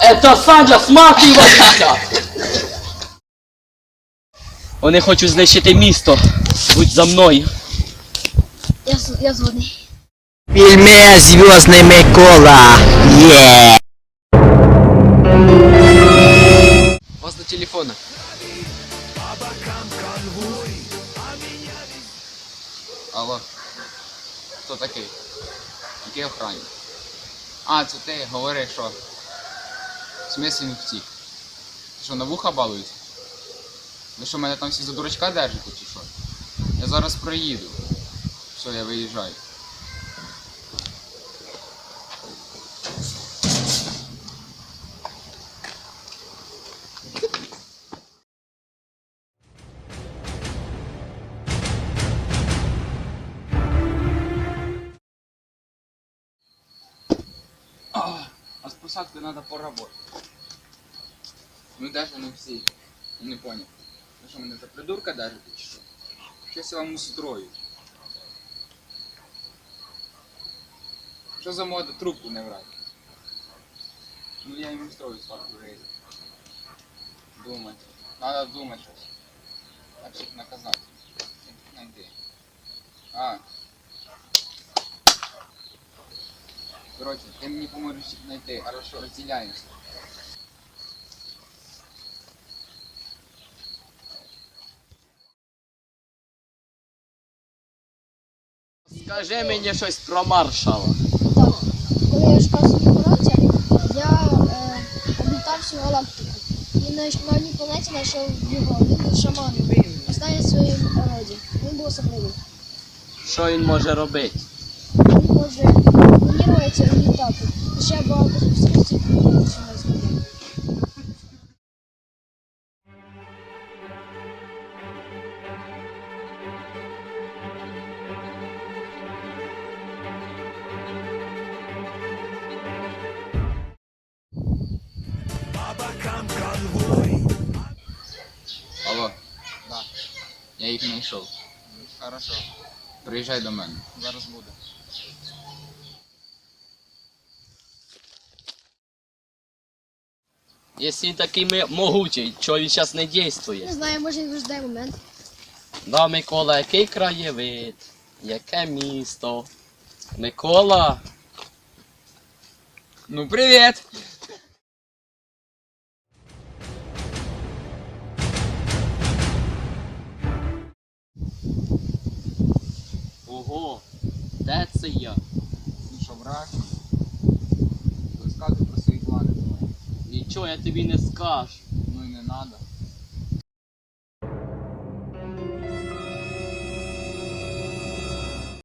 Это Санджа смарти і водіка. Вони хочуть знищити місто. Будь за мною. Я, я згодний. Фільме зв'язний Микола. Є. У вас на телефонах. Алло. Хто такий? Який охранник? А, це ти говори, що. В смислі він втік? Ти що, на вуха балують? Ви що, мене там всі за дурачка держите чи що? Я зараз проїду. Все, я виїжджаю. А с посадкой надо поработать. Ну даже не всі. Я Не понял. Ви що мене за придурка держите чи що? Щось я вам устрою. Що за мода трубку не брати? Ну я їм устрою сварку рейду. Думать. Надо думать щось. Так щоб наказати. Найди. А. Короче, ты мне поможешь их найти. Хорошо, разделяемся. Скажи мені щось про маршала. Так, коли я шукав собі братця, я е, облітав всю галактику. І на, на одній планеті знайшов його, він був шаманом. Останній своїй роді. Він був особливий. Що він може робити? І ще багато способностей, які не. Алло. Да. Я їх знайшов. Хорошо. Приїжджай до мене. Зараз буде. Якщо він такий ми- могучий, чого він зараз не діє? Не знаю, може він жде момент. Да, Микола, який краєвид? Яке місто? Микола? Ну, привіт! Ого, де це я? Ну що, враг? Розказуй Нічого я тобі не скажу. Ну і не надо.